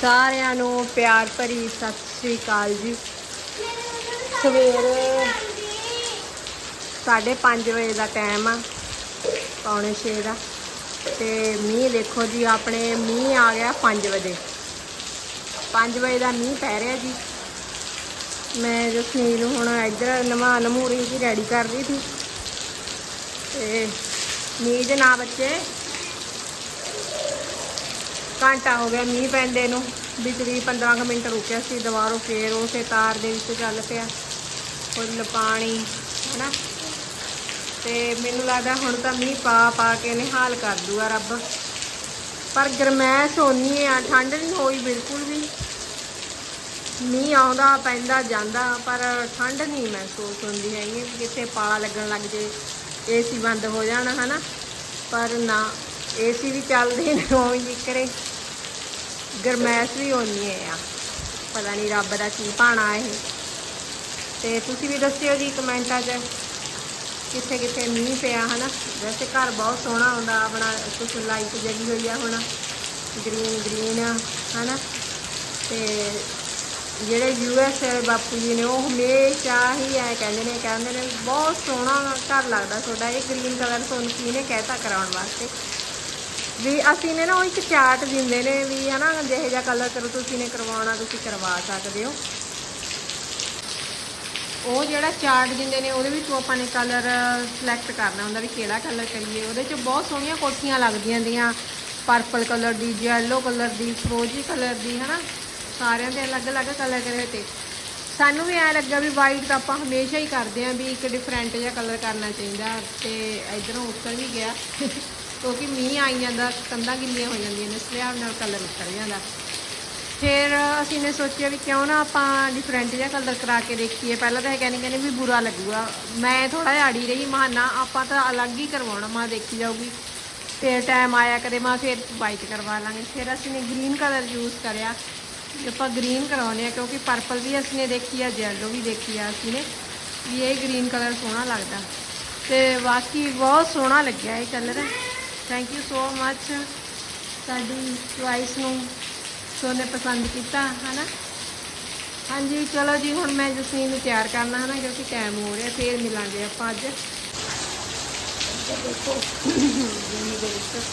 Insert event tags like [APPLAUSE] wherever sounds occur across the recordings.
ਸਾਰਿਆਂ ਨੂੰ ਪਿਆਰ ਭਰੀ ਸਤਿ ਸ੍ਰੀ ਅਕਾਲ ਜੀ। ਸਵੇਰੇ 5:30 ਵਜੇ ਦਾ ਟਾਈਮ ਆ, ਪੌਣੇ 6 ਦਾ। ਤੇ ਮੀਂਹ ਦੇਖੋ ਜੀ, ਆਪਣੇ ਮੀਂਹ ਆ ਗਿਆ 5 ਵਜੇ। 5 ਵਜੇ ਦਾ ਮੀਂਹ ਪੈ ਰਿਹਾ ਜੀ। ਮੈਂ ਜਸਮੀਨ ਨੂੰ ਹੁਣ ਇੱਧਰ ਨਵਾ ਨਮੂਰੀ ਦੀ ਰੈਡੀ ਕਰ ਰਹੀ ਸੀ। ਤੇ ਮੀਂਹ ਦੇ ਨਾ ਬੱਚੇ ਘੰਟਾ ਹੋ ਗਿਆ ਮੀਂਹ ਪੈਂਦੇ ਨੂੰ। ਵਿੱਚ ਵੀ 15 ਕੁ ਮਿੰਟ ਰੁਕਿਆ ਸੀ, ਦੁਬਾਰਾ ਫੇਰ ਉਸੇ ਤਾਰ ਦੇ ਵਿੱਚ ਚੱਲ ਪਿਆ। ਫੁੱਲ ਪਾਣੀ, ਹਨਾ? ਤੇ ਮੈਨੂੰ ਲੱਗਦਾ ਹੁਣ ਤਾਂ ਮੀਂਹ ਪਾ ਪਾ ਕੇ ਨਿਹਾਲ ਕਰ ਦੂਗਾ ਰੱਬ। ਪਰ ਗਰਮੈਸ਼ ਹੋਣੀ ਆ, ਠੰਡ ਨਹੀਂ ਹੋਈ ਬਿਲਕੁਲ ਵੀ। ਮੀਂਹ ਆਉਂਦਾ, ਪੈਂਦਾ, ਜਾਂਦਾ, ਪਰ ਠੰਡ ਨਹੀਂ ਮਹਿਸੂਸ ਹੁੰਦੀ ਹੈਗੀ। ਵੀ ਕਿਤੇ ਪਾ ਲੱਗਣ ਲੱਗ ਜੇ, ਏਸੀ ਬੰਦ ਹੋ ਜਾਣਾ, ਹਨਾ? ਪਰ ਨਾ, ਏਸੀ ਵੀ ਚੱਲਦੇ ਨੇ, ਉਵੇਂ ਜਿਕਰੇ ਗਰਮੈਸ਼ ਵੀ ਹੋਣੀ ਹੈ ਆ। ਪਤਾ ਨਹੀਂ ਰੱਬ ਦਾ ਕੀ ਭਾਣਾ ਇਹ। ਤੇ ਤੁਸੀਂ ਵੀ ਦੱਸਿਓ ਜੀ ਕਮੈਂਟਾਂ 'ਚ ਕਿੱਥੇ ਕਿੱਥੇ ਮੀਂਹ ਪਿਆ, ਹਨਾ? ਵੈਸੇ ਘਰ ਬਹੁਤ ਸੋਹਣਾ ਹੁੰਦਾ, ਆਪਣਾ ਕੁਝ ਲਾਈਟ ਜਗੀ ਹੋਈ ਆ ਹੁਣ। ਗ੍ਰੀਨ ਗ੍ਰੀਨ, ਹਨਾ? ਤੇ ਜਿਹੜੇ ਯੂਐਸ ਵਾਲੇ ਬਾਪੂ ਜੀ ਨੇ, ਉਹ ਹਮੇਸ਼ਾ ਹੀ ਐ ਕਹਿੰਦੇ ਨੇ ਕਹਿੰਦੇ ਨੇ, ਬਹੁਤ ਸੋਹਣਾ ਘਰ ਲੱਗਦਾ ਤੁਹਾਡਾ, ਇਹ ਗ੍ਰੀਨ ਕਲਰ ਤੁਹਾਨੂੰ ਕਿਹਨੇ ਕਹਿਤਾ ਕਰਾਉਣ ਵਾਸਤੇ? ਵੀ ਅਸੀਂ ਨੇ ਨਾ ਉਹ ਇੱਕ ਚਾਰਟ ਦਿੰਦੇ ਨੇ ਵੀ ਹਨਾ, ਜਿਹੇ ਜਿਹਾ ਕਲਰ ਕਰੋ, ਤੁਸੀਂ ਨੇ ਕਰਵਾਉਣਾ, ਤੁਸੀਂ ਕਰਵਾ ਸਕਦੇ ਹੋ। ਉਹ ਜਿਹੜਾ ਚਾਰਟ ਦਿੰਦੇ ਨੇ, ਉਹਦੇ ਵਿੱਚੋਂ ਆਪਾਂ ਨੇ ਕਲਰ ਸਿਲੈਕਟ ਕਰਨਾ ਹੁੰਦਾ ਵੀ ਕਿਹੜਾ ਕਲਰ ਕਰੀਏ। ਉਹਦੇ 'ਚ ਬਹੁਤ ਸੋਹਣੀਆਂ ਕੋਠੀਆਂ ਲੱਗਦੀਆਂ ਦੀਆਂ ਪਰਪਲ ਕਲਰ ਦੀ ਯੈਲੋ ਕਲਰ ਦੀ ਫਰੋਜੀ ਕਲਰ ਦੀ, ਹਨਾ। ਸਾਰਿਆਂ ਦੇ ਅਲੱਗ-ਅਲੱਗ ਕਲਰ ਕਰੇ ਤੇ। ਸਾਨੂੰ ਵੀ ਐ ਲੱਗਾ ਵੀ ਵਾਈਟ ਤਾਂ ਆਪਾਂ ਹਮੇਸ਼ਾ ਹੀ ਕਰਦੇ ਆਂ ਵੀ ਇੱਕ ਡਿਫਰੈਂਟ ਜਿਹਾ ਕਲਰ ਕਰਨਾ ਚਾਹੀਦਾ। ਤੇ ਇਧਰੋਂ ਉੱਤਰ ਵੀ ਗਿਆ। ਕਿਉਂਕਿ ਮੀਂਹ ਆਈ ਜਾਂਦਾ, ਕੰਧਾਂ ਗਿੱਲੀਆਂ ਹੋ ਜਾਂਦੀਆਂ ਨੇ ਸਲਿਆਬ ਨਾਲ ਕਲਰ ਉੱਤਰ ਜਾਂਦਾ। ਫਿਰ ਅਸੀਂ ਨੇ ਸੋਚਿਆ ਵੀ ਕਿਉਂ ਨਾ ਆਪਾਂ ਡਿਫਰੈਂਟ ਜਿਹਾ ਕਲਰ ਕਰਾ ਕੇ ਦੇਖੀਏ। ਪਹਿਲਾਂ ਤਾਂ ਇਹ ਕਹਿੰਦੇ ਕਹਿੰਦੇ ਵੀ ਬੁਰਾ ਲੱਗੂਗਾ। ਮੈਂ ਥੋੜਾ ਜਿਹਾ ਅੜੀ ਰਹੀ, ਮਾਂ ਨਾ, ਆਪਾਂ ਤਾਂ ਅਲੱਗ ਹੀ ਕਰਵਾਉਣਾ, ਮਾਂ ਦੇਖੀ ਜਾਊਗੀ। ਫਿਰ ਟਾਈਮ ਆਇਆ ਕਦੇ, ਮਾਂ ਫਿਰ ਵਾਈਟ ਕਰਵਾ ਲਾਂਗੇ। ਫਿਰ ਅਸੀਂ ਨੇ ਗ੍ਰੀਨ ਕਲਰ ਯੂਜ਼ ਕਰਿਆ। ਵੀ ਆਪਾਂ ਗ੍ਰੀਨ ਕਰਾਉਨੇ ਆ ਕਿਉਂਕਿ ਪਰਪਲ ਵੀ ਅਸੀਂ ਨੇ ਦੇਖੀ ਆ ਜੈਲੋ ਵੀ ਦੇਖੀ ਆ ਅਸੀਂ ਨੇ। ਵੀ ਇਹ ਗ੍ਰੀਨ ਕਲਰ ਸੋਹਣਾ ਲੱਗਦਾ। ਤੇ ਬਾਕੀ ਬਹੁਤ ਸੋਹਣਾ ਲੱਗਿਆ ਇਹ colour thank you so much ਸਾਡੀ ਚੁਆਇਸ ਨੂੰ ਸੋਨੇ ਪਸੰਦ ਕੀਤਾ ਹਨਾ? ਹਾਂਜੀ ਚਲੋ ਜੀ ਹੁਣ ਮੈਂ ਜਸਮੀਨ ਨੂੰ ਤਿਆਰ ਕਰਨਾ ਹਨਾ ਕਿਉਂਕਿ ਟਾਈਮ ਹੋ ਰਿਹਾ ਫੇਰ ਮਿਲਾਂਗੇ ਆਪਾਂ ਅੱਜ। ਇੱਧਰ ਦੇਖੋ ਜਿੰਨੀ ਦੇ ਵਿੱਚ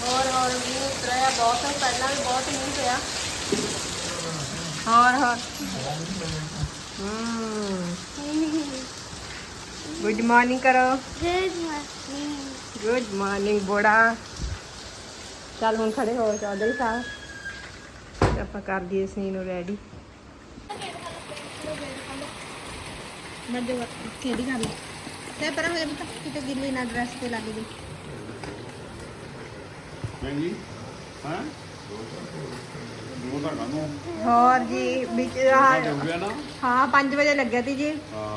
ਹੋਰ ਹੋਰ ਮੀਂਹ ਉਤਰਿਆ ਬਹੁਤ ਪਹਿਲਾਂ ਵੀ ਬਹੁਤ ਮੀਂਹ ਪਿਆ। ਹੋਰ ਹੋਰ। ਹੂੰ। ਗੁੱਡ ਮਾਰਨਿੰਗ ਕਰੋ ਗੁੱਡ ਮਾਰਨਿੰਗ ਬੋੜਾ ਚੱਲ ਹੁਣ ਖੜੇ ਹੋ ਚੌਧਰੀ ਸਾਹਿਬ ਤੇ ਆਪਾਂ ਕਰ ਦਈਏ ਸਨੀ ਨੂੰ ਰੈਡੀ ਮੈਂ ਦੇ ਕਿਹੜੀ ਲਈ। ਤੇ ਪਰ ਹੋਏ ਬਤਾ ਕਿਤੇ ਗਿੱਲੀ ਨਾ ਡਰੈਸ ਤੇ ਲੱਗ ਗਈ ਹਾਂਜੀ ਹਾਂ? ਦੋ ਤਾਂ ਕਾਨੂੰ ਹੋਰ ਜੀ ਵਿੱਚ ਆਹ ਹੋ ਗਿਆ ਨਾ? ਹਾਂ 5 ਵਜੇ ਲੱਗਿਆ ਸੀ ਜੀ।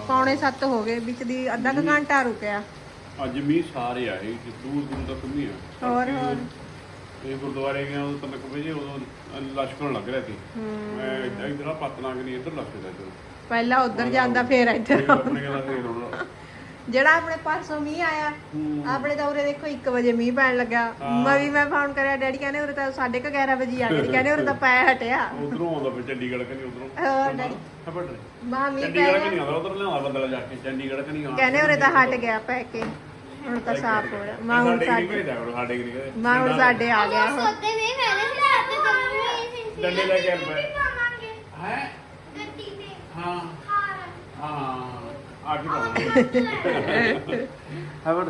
ਪੌਣੇ 7 ਹੋ ਗਏ ਵਿੱਚ ਦੀ ਅੱਧਾ ਕੁ ਘੰਟਾ ਰੁਕਿਆ। ਅੱਜ ਮੀਂਹ ਸਾਰੇ ਆਏ ਕਿ ਦੂਰ ਦੂਰ ਤੱਕ ਮੀਂਹ ਆ। ਹੋਰ ਹੋਰ। ਇਹ ਗੁਰਦੁਆਰੇ ਗਿਆ ਉਦੋਂ ਤੱਕ ਵਜੇ ਉਦੋਂ ਲਸ਼ਕਰ ਲੱਗ ਰਿਹਾ ਸੀ। ਮੈਂ ਇੱਧਰ ਇਧਰ ਪਤਨਾ ਕਿ ਨਹੀਂ ਇੱਧਰ ਲਸ਼ਕਦਾ ਸੀ। ਪਹਿਲਾਂ ਉਧਰ ਜਾਂਦਾ ਫੇਰ ਇੱਧਰ ਫਿਰ ਆਪਣੇ ਕਹਿੰਦਾ ਫੇਰ ਹੁਣ ਜਿਹੜਾ ਆਪਣੇ ਪਰਸੋਂ ਮੀਂਹ ਆਇਆ ਆਪਣੇ ਤਾਂ ਉਰੇ ਦੇਖੋ 1 ਵਜੇ ਮੀਂਹ ਪੈਣ ਲੱਗਾ। ਹਾਂ। ਮੈਂ ਵੀ ਮੈਂ ਫੋਨ ਕਰਿਆ ਡੈਡੀ ਕਹਿੰਦੇ ਉਰੇ ਤਾਂ 11:30 ਵਜੇ ਆ ਗਏ ਕਹਿੰਦੇ ਉਰੇ ਤਾਂ ਪੈ ਹਟਿਆ। ਉਧਰੋਂ ਆਉਂਦਾ ਫਿਰ ਚੰਡੀਗੜ੍ਹ ਕਨੀ ਉਧਰੋਂ? ਹੋਰ ਡੈਡੀ। ਖਬਰ ਮਾ ਮੀਂਹ ਪੈ ਚੰਡੀਗੜ੍ਹ ਗਿਆ। ਕਨੀ ਆਉਂਦਾ? ਉਧਰ ਲਿਆਉਂਦਾ ਬੰਦਾ ਜਾ ਕੇ ਚੰਡੀਗੜ੍ਹ ਕਨੀ ਆਉਂਦਾ? ਕਹਿੰਦੇ ਉਰੇ ਤਾਂ ਹਟ ਗਿਆ ਪੈ ਕੇ। ਹੁਣ ਤਾਂ ਸਾਫ਼ ਹੋ ਰਿਹਾ ਮਾਂ ਹੁਣ ਸਾਡੇ ਸਾਡੇ ਸਾਡੇ ਕਿਹੜੇ ਮਾਂ ਹੁਣ ਸਾਡੇ ਆ ਗਿਆ। ਉਹ ਸੋਤੇ ਵੀ ਮੈਨੇ ਰਾਤ ਕਰਨੀ ਡੰਡੇ ਲੈ ਕੇ ਆਇਆ ਪਾਵਾਂਗੇ ਹੈ? ਗੱਡੀ ਤੇ। ਹਾਂ। ਹਾਰ ਹਾਂ। ਆ ਕੇ ਪਾਵਾਂਗੇ ਖਬਰ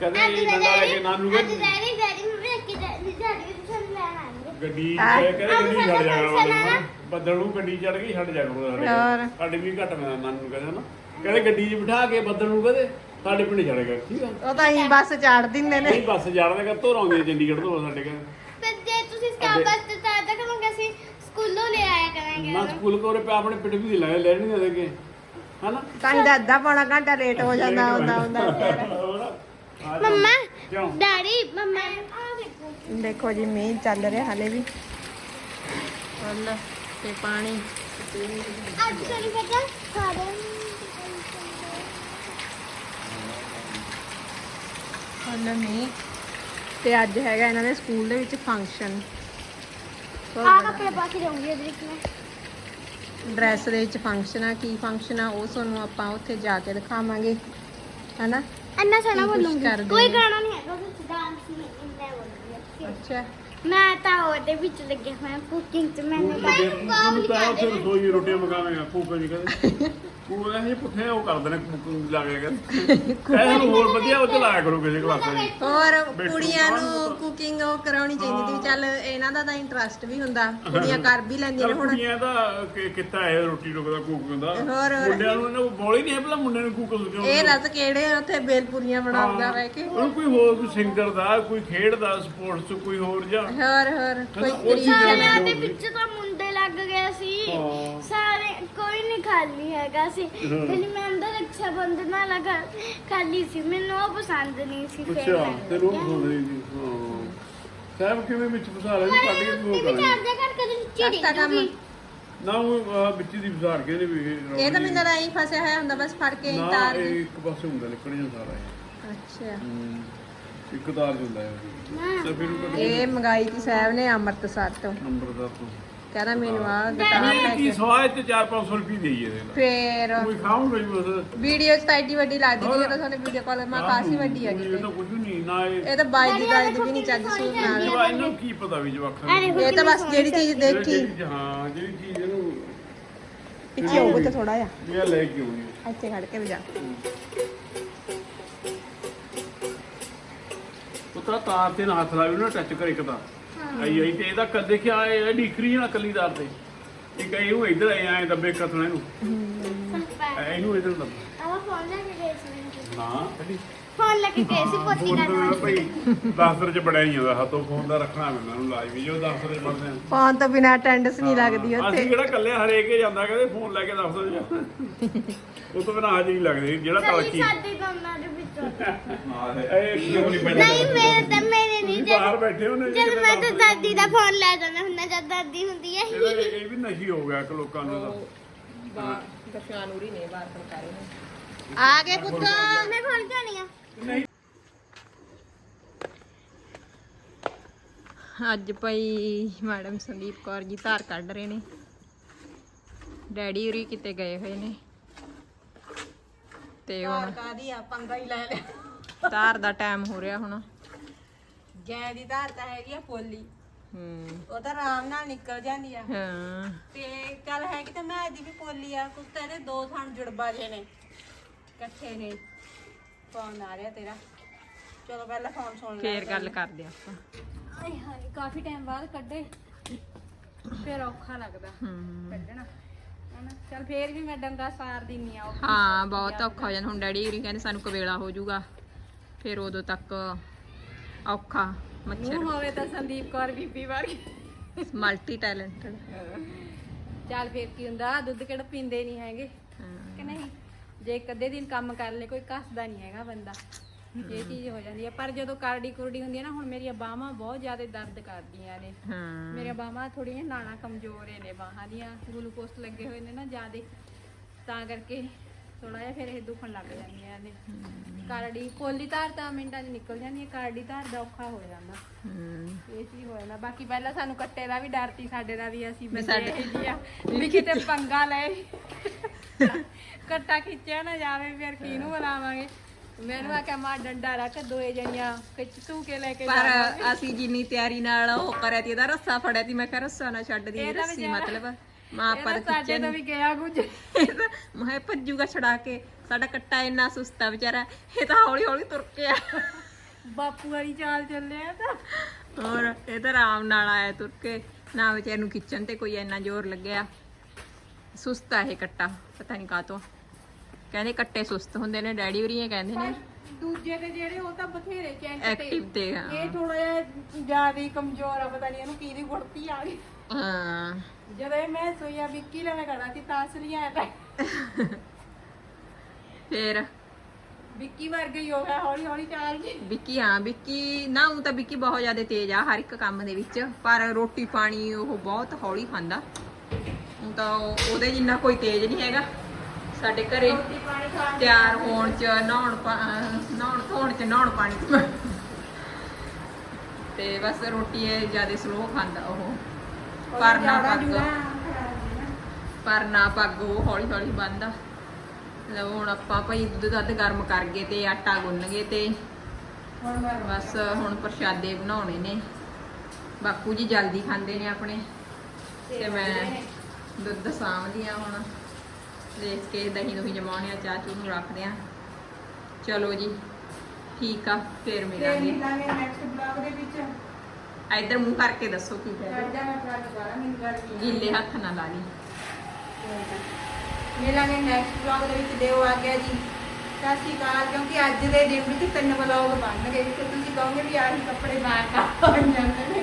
ਕਦੇ ਬੰਦਾ ਲੈ ਕੇ ਨਾਨੂ ਅੱਜ ਗਏ ਡੈਡੀ ਡੈਡੀ ਨੂੰ ਲੈ ਕੇ ਡੈਡੀ ਡੈਡੀ ਨੂੰ ਸਾਨੂੰ ਲੈਣ ਆਣਗੇ ਗੱਡੀ ਹਾਂ। ਤੇ ਕਹਿੰਦੇ ਗੱਡੀ ਛੱਡ ਜਾ ਕਰੋ ਬੱਦਲ ਨੂੰ ਗੱਡੀ ਚੜ ਗਈ ਛੱਡ ਜਾ ਕਰੋ ਸਾਡੇ ਹੋਰ। ਸਾਡੇ ਵੀ ਘੱਟ ਮੈਂ ਨਾਨੂ ਕਹਿੰਦੇ ਨਾ। ਕਹਿੰਦੇ ਗੱਡੀ 'ਚ ਬਿਠਾ ਕੇ ਬੱਦਲ ਨੂੰ ਕਹਿੰਦੇ ਸਾਡੇ ਪਿੰਡ ਛੱਡ ਗਿਆ ਠੀਕ ਆ। ਉਹ ਤਾਂ ਅਸੀਂ ਬੱਸ ਚਾੜ ਦਿੰਦੇ ਨੇ। ਨਹੀਂ ਬੱਸ ਜਾਣਦੇ ਕਰ ਤੋਂ ਆਉਂਦੀ ਚੰਡੀਗੜ੍ਹ ਤੋਂ ਸਾਡੇ ਕਹਿੰਦੇ ਫਿਰ ਜੇ ਤੁਸੀਂ ਸਟਾਫ ਅੱਗੇ- ਬੱਸ ਤੇ ਤਾਂ ਤੱਕ ਕਰੋਗੇ ਅਸੀਂ ਸਕੂਲੋਂ ਲੈ ਆਇਆ ਕਰਾਂਗੇ ਨਾ ਸਕੂਲ ਕੋਰੇ ਪੇ ਆਪਣੇ ਪਿੰਡ ਵੀ ਲੈ ਲੈ ਨਹੀਂ ਦੇਗੇ। ਹਨਾ? ਤਾਂ ਹੀ ਤਾਂ ਅੱਧਾ ਪੌਣਾ ਘੰਟਾ ਲੇਟ ਹੋ ਜਾਂਦਾ ਹੁੰਦਾ ਹੁੰਦਾ ਹੋਰ। ਆ ਜਾ। ਮੰਮਾ ਕਿਉਂ ਡੈਡੀ ਮੰਮਾ ਆ ਦੇਖੋ। ਦੇਖੋ ਜੀ ਮੀਂਹ ਚੱਲ ਰਿਹਾ ਹਲੇ ਵੀ। ਤੇ ਪਾਣੀ। ਅੱਜ ਮੀਂਹ। ਤੇ ਅੱਜ ਹੈਗਾ ਇਹਨਾਂ ਦੇ ਸਕੂਲ ਦੇ ਵਿੱਚ ਫੰਕਸ਼ਨ ਆ ਕੱਪੜੇ ਪਾ ਕੇ ਜਾਊਂਗੀ ਵਿੱਚ ਮੈਂ। ਡਰੈਸ ਦੇ ਵਿੱਚ ਫੰਕਸ਼ਨ ਆ ਕੀ ਫੰਕਸ਼ਨ ਆ ਉਹ ਤੁਹਾਨੂੰ ਆਪਾਂ ਉੱਥੇ ਜਾ ਕੇ ਦਿਖਾਵਾਂਗੇ। ਹਨਾ? ਅੰਨਾ ਸੋਹਣਾ ਕੀ ਕੁਛ ਬੋਲੂੰਗੀ। ਕਰਦੇ ਕੋਈ? ਗਾਣਾ ਨਹੀਂ ਹੈਗਾ ਵਿੱਚ ਡਾਂਸ ਨਹੀਂ ਇੰਨਾ ਬੋਲੂੰਗੀ ਅੱਛਾ? ਮੈਂ ਤਾਂ ਉਹਦੇ ਵਿੱਚ ਲੱਗਿਆ ਹੋਇਆ ਕੁਕਿੰਗ ਚ ਮੈਨੂੰ ਮੈਨੂੰ ਤਾਂ ਉੱਥੇ ਰਸੋਈ ਰੋਟੀਆਂ ਮਗਾਵੇਂਗਾ ਫੂਕ ਨਹੀਂ ਕਦੇ ਉਹ ਇਹ ਪੁੱਠੇ ਉਹ ਕਰਦੇ ਨੇ ਕੁਕਿੰਗ ਲਾ ਕੇ ਕਹਿੰਦੇ। ਇਹ ਹੋਰ ਵਧੀਆ ਉਹ ਚਲਾਇਆ ਕਰੋ ਕਿਸੇ ਕਲਾਸਾਂ ਵਿੱਚ ਹੋਰ ਕੁੜੀਆਂ ਨੂੰ ਨੂੰ ਕੁਕਿੰਗ ਉਹ ਕਰਾਉਣੀ ਚਾਹੀਦੀ ਸੀ ਚੱਲ ਇਹਨਾਂ ਦਾ ਤਾਂ ਇੰਟਰਸਟ ਵੀ ਹੁੰਦਾ ਕੁੜੀਆਂ ਕਰ ਵੀ ਲੈਂਦੀਆਂ ਨੇ ਹੁਣ। ਕੁੜੀਆਂ ਦਾ ਕੀਤਾ ਹੈ ਰੋਟੀ ਟੁਕ ਦਾ ਕੁਕਿੰਗ ਦਾ। ਹੋਰ। ਮੁੰਡਿਆਂ ਨੂੰ ਇਹਨਾਂ ਬੋਲ ਹੀ ਨਹੀਂ ਭਲਾ ਮੁੰਡਿਆਂ ਨੂੰ ਕੁਕਿੰਗ ਕਿਉਂ ਇਹ ਦੱਸ ਕਿਹੜੇ ਉੱਥੇ ਬੇਲਪੂਰੀਆਂ ਬਣਾਉਂਦਾ ਰਹਿ ਕੇ? ਉਹਨੂੰ ਕੋਈ ਹੋਰ ਕੋਈ ਸਿੰਗਰ ਦਾ ਕੋਈ ਖੇਡ ਦਾ ਸਪੋਰਟਸ ਕੋਈ ਹੋਰ ਜਾਂ? ਹੋਰ ਹੋਰ ਕੋਈ ਦੇ ਹੋਣਗੇ। ਵਿੱਚ ਤਾਂ ਮੁੰਡੇ ਲੱਗ ਗਏ ਸੀ। ਹਾਂ। ਕੋਈ ਨਹੀਂ ਖਾਲੀ ਹੈਗਾ ਸੀ। ਪਹਿਲੀ ਮੈਂ ਅੰਦਰ ਰੱਖਿਆ ਬੰਦ ਨਾ ਲਗਾ ਖਾਲੀ ਸੀ ਮੈਨੂੰ ਉਹ ਪਸੰਦ ਨਹੀਂ ਸੀ ਫਿਰ ਅੱਛਾ ਤੇ ਲੋਕ ਸੁਣਦੇ ਜੀ ਹਾਂ। ਸਾਹਿਬ ਕਿਵੇਂ ਵਿੱਚ ਫਸਾ ਲਿਆ ਜੀ? ਕੱਢ ਕੇ ਤੂੰ ਵੀ ਕਰ ਨੀਚੇ ਕੰਮ। ਡਿੱਗੂਗੀ ਨਾ ਉਹ ਆਹ ਵਿੱਚ ਦੀ ਫਸਾਰ ਕੇ ਨੇ ਵੀ ਇਹ ਤਾਂ ਮੈਨੂੰ ਐਂ ਫਸਿਆ ਹੋਇਆ ਹੁੰਦਾ ਬਸ ਫੜ ਕੇ ਨਾ ਤਾਰ ਇਹ ਦੀ ਇੱਕ ਪਾਸੇ ਹੁੰਦਾ ਨਿਕਲ ਜਾਂ ਸਾਰਾ ਇਹ। ਅੱਛਾ। ਹੂੰ। ਇੱਕ ਤਾਰ ਚ ਹੁੰਦਾ ਹੈ ਨਾ। ਤੇ ਫਿਰ ਉਹ ਕੱਢ ਇਹ ਮੰਗਾਈ ਤੀ ਸਾਹਿਬ ਨੇ ਅੰਮ੍ਰਿਤਸਰ ਤੋਂ। ਨੰਬਰ ਦਾ ਤੋਂ। ਕਹਿੰਦਾ ਮੈਨੂੰ ਆ ਗਿਟਾਰ ਲੈ ਨਹੀਂ ਕੀ। ਕੇ ਸਵਾਏ ਤੇ 4-500 ਰੁਪਏ ਦੇਈਏ ਦੇ ਨਾਲ। ਫੇਰ ਕੋਈ ਖਾਊਂਗਾ ਜੀ ਬਸ। ਵੀਡੀਓ ਚ ਤਾਂ ਐਡੀ ਵੱਡੀ ਲੱਗਦੀ ਨਹੀਂ ਜਦੋਂ ਤੁਹਾਨੂੰ ਵੀਡੀਓ ਕਾਲ ਮੈਂ ਕਾਸੀ ਵੱਡੀ ਆ ਇਹ ਕਿਤੇ। ਤਾਂ ਕੁਝ ਨਹੀਂ ਨਾ ਇਹ ਇਹ ਤਾਂ ਬਾਈ ਦੀ ਬਾਈ ਦੀ ਵੀ ਨਹੀਂ ਚੱਜ ਸੂਟ ਨਾਲ। ਜਵਾ ਇਹਨਾਂ ਕੀ ਪਤਾ ਵੀ ਜਵਾਖਾਂ ਨੂੰ। ਇਹ ਤਾਂ ਬਸ ਜਿਹੜੀ ਚੀਜ਼ ਦੇਖੀ। ਜਿਹੜੀ- ਹਾਂ ਜਿਹੜੀ ਚੀਜ਼ ਇਹਨੂੰ ਪਿੱਛੇ ਹੋਊ ਤਾਂ ਥੋੜਾ ਜਿਹਾ। ਵੀ ਇਹ ਲੈ ਕੇ ਆਉਣੀ ਇੱਥੇ ਖੜ ਕੇ ਵੀ ਜਾ। ਪੁੱਤਰਾ ਤਾਰ ਤੇ ਨਾ ਹੱਥ ਲਾਵੀ ਨਾ ਟੱਚ ਕਰ ਇੱਕ ਤਾਂ। ਆਈ ਆਈ ਤੇ ਇਹਦਾ ਕਦ ਦੇਖਿਆ ਇਹ ਢੀਕਰੀ ਨਾ ਕੱਲੀਦਾਰ ਤੇ। ਇੱਕ ਇਹਨੂੰ ਇੱਧਰ ਆਏ ਆਏ ਦੱਬੇ ਕਤਣਾ ਇਹਨੂੰ। ਐ ਇਹਨੂੰ ਇੱਧਰ ਦੱਬ। ਆਵਾ ਫੋਨ ਲੈ ਕੇ ਗਏ ਸੀ ਨਾ ਕਦੀ ਫੋਨ ਲੈ ਕੇ ਗਏ ਸੀ ਪੋਤੀ ਤਾਂ ਭਾਈ ਦਫ਼ਤਰ ਚ ਬੜਿਆ ਹੀ ਹੁੰਦਾ ਹੱਥੋਂ ਫੋਨ ਦਾ ਰੱਖਣਾ ਪੈਂਦਾ ਨੂੰ ਲਾਈਵ ਜੋ ਦਫ਼ਤਰ ਚ ਪੜਦੇ ਆ। ਫੋਨ ਤੋਂ ਬਿਨਾ ਅਟੈਂਡੈਂਸ ਨਹੀਂ ਲੱਗਦੀ ਅਸੀਂ ਉੱਥੇ ਕਿਹੜਾ ਕੱਲੇ ਹਰੇਕ ਹੀ ਜਾਂਦਾ ਕਹਿੰਦੇ ਫੋਨ ਲੈ ਕੇ ਦਫ਼ਤਰ ਚ। [LAUGHS] ਉਹ ਤੋਂ ਬਿਨਾ ਹਾਜ਼ਰੀ ਲੱਗਦੀ ਜਿਹੜਾ ਤਲਕੀ ਸਾਡੇ ਦੋਨਾਂ ਦੇ ਇਹ ਕਿਉਂ ਨਹੀਂ ਪੈਂਦਾ ਨਹੀਂ ਮੇਰੇ ਤਾਂ ਮੇਰੇ ਨਹੀਂ ਤੁਸੀਂ ਬਾਹਰ ਬੈਠੇ ਹੋ ਨੇ ਜਦ ਮੈਂ ਤਾਂ ਦਾਦੀ ਦਾ ਫੋਨ ਲੈ ਜਾਂਦਾ ਹੁੰਦਾ ਜਦ ਦਾਦੀ ਹੁੰਦੀ ਹੈ ਇਹਦਾ ਇਹ ਇਹ ਵੀ ਨਸ਼ੀ ਹੋ ਗਿਆ ਕਿ ਲੋਕਾਂ ਨੂੰ ਤਾਂ ਦਰਸ਼ਾਨੂਰੀ ਨੇ ਬਾਹਰ ਫੜਕਾਰੇ ਨੇ ਆ ਗਏ ਪੁੱਤ। ਮੈਂ ਫੋਨ ਜਾਣੀ ਆ? ਨਹੀਂ। ਅੱਜ ਪਈ ਮੈਡਮ ਸੰਦੀਪ ਕੌਰ ਜੀ ਧਾਰ ਕੱਢ ਰਹੇ ਨੇ। ਡੈਡੀ ਉਰੀ ਕਿਤੇ ਗਏ ਹੋਏ ਨੇ। ਤੇ ਹੁਣ। ਕਾਦੀ ਆ? ਪੰਗਾ ਹੀ ਲੈ ਲਿਆ। ਧਾਰ ਦਾ ਟਾਈਮ ਹੋ ਰਿਹਾ ਹੁਣ। ਗੈ ਦੀ ਧਾਰ ਤਾਂ ਹੈਗੀ ਆ ਪੋਲੀ ਹੂੰ। ਉਹ ਤਾਂ ਆਰਾਮ ਨਾਲ ਨਿਕਲ ਜਾਂਦੀ ਆ। ਹਾਂ। ਤੇ ਚੱਲ ਹੈਗੀ ਤਾਂ ਮੈਂ ਦੀ ਵੀ ਪੋਲੀ ਆ। ਕੁਛ ਤਾਂ ਇਹਦੇ ਦੋ ਥਣ ਜੁੜਬਾ ਜੇ ਨੇ। ਇਕੱਠੇ ਨੇ। ਫੋਨ ਆ ਰਿਹਾ ਤੇਰਾ। ਚਲੋ ਪਹਿਲਾਂ ਫੋਨ ਸੁਣ ਲੈ। ਫੇਰ ਗੱਲ ਕਰਦੇ ਆਪਾਂ। ਆਏ ਹਾਏ ਕਾਫੀ ਟਾਈਮ ਬਾਅਦ ਕੱਢੇ। ਫੇਰ ਔਖਾ ਲੱਗਦਾ। ਹੂੰ। ਕੱਢਣਾ। ਹਨਾ? ਚੱਲ ਫੇਰ ਵੀ ਮੈਂ ਡੰਗਾ ਸਾਰ ਦਿੰਨੀ ਆ ਹਾਂ ਬਹੁਤ ਔਖਾ ਹੋ ਜਾਂਦਾ। ਹੁਣ ਡੈਡੀ ਉਰੀ ਕਹਿੰਦੇ ਸਾਨੂੰ ਕਵੇਲਾ ਹੋ ਜਾਊਗਾ। ਫਿਰ ਉਦੋਂ ਤੱਕ ਔਖਾ ਮੱਛਰ। ਨੂੰ ਹੋਵੇ ਤਾਂ ਸੰਦੀਪ ਕੌਰ ਬੀਬੀ ਵਰਗੀ। ਮਲਟੀ ਟੈਲੈਂਟਡ ਚੱਲ ਫੇਰ ਕੀ ਹੁੰਦਾ ਦੁੱਧ ਕਿਹੜਾ ਪੀਂਦੇ ਨਹੀਂ ਹੈਗੇ। ਕਿ ਨਹੀਂ? ਜੇ ਇੱਕ ਅੱਧੇ ਦਿਨ ਕੰਮ ਕਰ ਲੇ ਕੋਈ ਕੱਸਦਾ ਨਹੀਂ ਹੈਗਾ ਬੰਦਾ। ਇਹ ਚੀਜ਼ ਹੋ ਜਾਂਦੀ ਹੈ। ਪਰ ਜਦੋਂ ਕਰੜੀ ਕੁਰੜੀ ਹੁੰਦੀ ਹੈ ਨਾ ਹੁਣ ਮੇਰੀਆਂ ਬਾਹਾਂ ਬਹੁਤ ਜ਼ਿਆਦਾ ਦਰਦ ਕਰਦੀਆਂ ਨੇ। ਹਾਂ। ਮੇਰੀਆਂ ਬਾਹਾਂ ਥੋੜੀਆਂ ਨਾੜਾਂ ਕਮਜ਼ੋਰ ਨੇ ਬਾਹਾਂ ਦੀਆਂ ਗਲੂਕੋਸ ਲੱਗੇ ਹੋਏ ਨੇ ਨਾ ਜ਼ਿਆਦੇ। ਤਾਂ ਕਰਕੇ ਥੋੜਾ ਜਿਹਾ ਫਿਰ ਇਹ ਦੁਖਣ ਲੱਗ ਜਾਂਦੀਆਂ ਨੇ। ਕਰੜੀ ਪੋਲੀ ਧਾਰ ਤਾਂ ਮਿੰਟਾਂ 'ਚ ਨਿਕਲ ਜਾਂਦੀ ਹੈ ਕਰੜੀ ਧਾਰ ਦਾ ਔਖਾ ਹੋ ਜਾਂਦਾ। ਹੂੰ। ਇਹ ਚੀਜ਼ ਹੋ ਜਾਂਦਾ। ਬਾਕੀ ਪਹਿਲਾਂ ਸਾਨੂੰ ਕੱਟੇ ਦਾ ਵੀ ਡਰ ਸੀ ਸਾਡੇ ਦਾ ਵੀ ਅਸੀਂ ਬੰਦੇ ਆ ਵੀ ਕਿਤੇ ਪੰਗਾ ਲੈ ਕੱਟਾ ਖਿੱਚਿਆ ਨਾ ਜਾਵੇ ਫਿਰ ਕਿਹਨੂੰ ਬੁਲਾਵਾਂਗੇ। ਮੈਨੂੰ ਆਖਿਆ ਮਾਂ ਡੰਡਾ ਰੱਖ ਦੋਏ ਜਣੀਆਂ ਖਿੱਚ ਤੂੰ ਕੇ ਲੈ ਕੇ ਪਰ ਜਾਵਾਂਗੇ? ਅਸੀਂ ਜਿੰਨੀ ਤਿਆਰੀ ਨਾਲ ਉਹ ਕਰਿਆ ਤੀ ਇਹਦਾ ਰੱਸਾ ਫੜਿਆ ਤੀ ਮੈਂ ਕਿਹਾ ਰੱਸਾ ਨਾ ਛੱਡ ਦੀ ਇਹਦਾ ਰੱਸੀ ਵਿਚਾਰਾ- ਮਤਲਬ ਮਾਂ ਇਹਦਾ ਪਰ ਸਾਡੇ ਤੋਂ ਵੀ ਗਿਆ ਕੁਝ। ਮੈਂ ਭੱਜੂਗਾ ਛੜਾ ਕੇ ਸਾਡਾ ਕੱਟਾ ਇੰਨਾ ਸੁਸਤਾ ਵਿਚਾਰਾ ਇਹ ਤਾਂ ਹੌਲੀ ਹੌਲੀ ਤੁਰ ਕੇ ਆ। ਬਾਪੂ ਵਾਲੀ ਚਾਲ ਚੱਲਿਆ ਤਾਂ। ਹੋਰ ਇਹ ਤਾਂ ਆਰਾਮ ਨਾਲ ਆਇਆ ਤੁਰ ਕੇ ਨਾ ਵਿਚਾਰੇ ਨੂੰ ਖਿੱਚਣ ਤੇ ਕੋਈ ਇੰਨਾ ਜ਼ੋਰ ਲੱਗਿਆ। ਸੁਸਤਾ ਇਹ ਕੱਟਾ ਪਤਾ ਨਹੀਂ ਕਾਤੋਂ ਕਹਿੰਦੇ ਕੱਟੇ ਸੁਸਤ ਹੁੰਦੇ ਨੇ ਡੈਡੀ ਇਹ ਕਹਿੰਦੇ ਨੇ। ਦੂਜੇ ਦੇ ਜਿਹੜੇ ਉਹ ਤਾਂ ਬਥੇਰੇ ਚੈਂਟ ਐਕਟਿਵ ਤੇ ਹਾਂ। ਇਹ ਥੋੜਾ ਜਿਹਾ ਜ਼ਿਆਦਾ ਹੀ ਕਮਜ਼ੋਰ ਆ ਪਤਾ ਨਹੀਂ ਇਹਨੂੰ ਕੀ ਦੀ ਗੁੜਤੀ ਆ ਗਈ। ਹਾਂ। ਜਦੋਂ ਇਹ ਮੈਂ ਸੋਇਆ ਵਿੱਕੀ ਲੈ ਮੈਂ ਕਹਣਾ ਸੀ ਤਾਸ ਲਿਆ ਤਾਂ। ਫੇਰ? ਵਿੱਕੀ ਵਰਗਾ ਹੀ ਹੋ ਗਿਆ ਹੌਲੀ ਹੌਲੀ ਚਾਲ ਜੀ। ਵਿੱਕੀ ਹਾਂ ਵਿੱਕੀ ਨਾ ਉਹ ਤਾਂ ਵਿੱਕੀ ਬਹੁਤ ਜ਼ਿਆਦਾ ਤੇਜ਼ ਆ ਹਰ ਇੱਕ ਕੰਮ ਦੇ ਵਿੱਚ। ਪਰ ਰੋਟੀ ਪਾਣੀ ਉਹ ਬਹੁਤ ਹੌਲੀ ਖਾਂਦਾ। ਤਾਂ ਉਹ- ਉਹਦੇ ਜਿੰਨਾ ਕੋਈ ਤੇਜ਼ ਨਹੀਂ ਹੈਗਾ। ਸਾਡੇ ਘਰੇ ਤਿਆਰ ਹੋਣ ਚ ਨਹਾਉਣ ਨਹਾਉਣ ਧੋਣ ਚ ਨਹਾਉਣ ਪਾਣੀ ਚ। ਤੇ ਬਸ ਰੋਟੀ ਇਹ ਜ਼ਿਆਦਾ ਸਲੋ ਖਾਂਦਾ ਉਹ। ਪਰ ਨਾ ਪੱਗ। ਪਰ ਨਾ ਪੱਗ ਉਹ ਹੌਲੀ ਹੌਲੀ ਬੰਦਾ। ਲਓ ਹੁਣ ਆਪਾਂ ਭਾਈ ਦੁੱਧ ਦੱਧ ਗਰਮ ਕਰ ਗਏ ਤੇ ਆਟਾ ਗੁੰਨ ਗਏ ਤੇ ਬਸ ਹੁਣ ਪ੍ਰਸ਼ਾਦੇ ਬਣਾਉਣੇ ਨੇ। ਬਾਪੂ ਜੀ ਜਲਦੀ ਖਾਂਦੇ ਨੇ ਆਪਣੇ। ਤੇ ਮੈਂ ਦੁੱਧ ਸਾਂਭਦੀ ਆ ਹੁਣ। ਦੇਖ ਕੇ ਦਹੀਂ ਦੁਹੀਂ ਜਮਾਉਣੇ ਆ ਚਾਚੂ ਨੂੰ ਰੱਖਦੇ ਆ। ਚਲੋ ਜੀ ਠੀਕ ਆ ਫੇਰ ਮਿਲਾਂਗੇ। ਮਿਲਾਂਗੇ ਨੈਕਸਟ ਬਲੌਗ ਦੇ ਵਿੱਚ। ਇੱਧਰ ਮੂੰਹ ਕਰਕੇ ਦੱਸੋ ਕੀ ਕਹਿ ਮੈਂ ਗਿੱਲੇ ਹੱਥ ਨਾ ਲਾ ਲਈ। ਮਿਲਾਂਗੇ ਨੈਕਸਟ ਬਲੌਗ ਦੇ ਵਿੱਚ ਦਿਓ ਆ ਗਿਆ ਜੀ। ਸਤਿ ਸ਼੍ਰੀ ਅਕਾਲ ਕਿਉਂਕਿ ਅੱਜ ਦੇ ਦਿਨ ਵਿੱਚ ਤਿੰਨ ਬਲੌਗ ਬਣ ਗਏ ਤੇ ਤੁਸੀਂ ਕਹੋਗੇ ਵੀ ਆਹੀ ਕੱਪੜੇ ਬਾਹਰ ਕਾ ਬਣ ਜਾਂਦੇ ਨੇ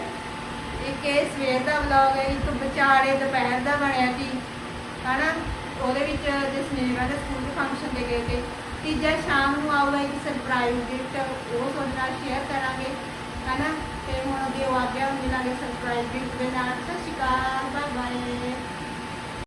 ਇੱਕ ਇਹ ਸਵੇਰ ਦਾ ਬਲੌਗ ਹੈ ਇੱਕ ਵਿਚਾਲੇ ਦੁਪਹਿਰ ਦਾ ਬਣਿਆ ਸੀ। ਹਨਾ? ਉਹਦੇ ਵਿੱਚ ਜਸਮੀਰਾ ਦੇ ਸਕੂਲ ਦੇ ਫੰਕਸ਼ਨ ਦੇ ਗਏ ਤੇ ਤੀਜਾ ਸ਼ਾਮ ਨੂੰ ਆਊਗਾ ਇੱਕ ਸਰਪ੍ਰਾਈਜ਼ ਗਿਫਟ ਉਹ ਤੁਹਾਡੇ ਨਾਲ ਸ਼ੇਅਰ ਕਰਾਂਗੇ, ਹਨਾ? ਤੇ ਹੁਣ ਦਿਓ ਆ ਗਿਆ ਮਿਲਾਂਗੇ ਸਰਪ੍ਰਾਈਜ਼ ਗਿਫਟ ਦੇ ਨਾਲ। ਸਤਿ ਸ਼੍ਰੀ ਅਕਾਲ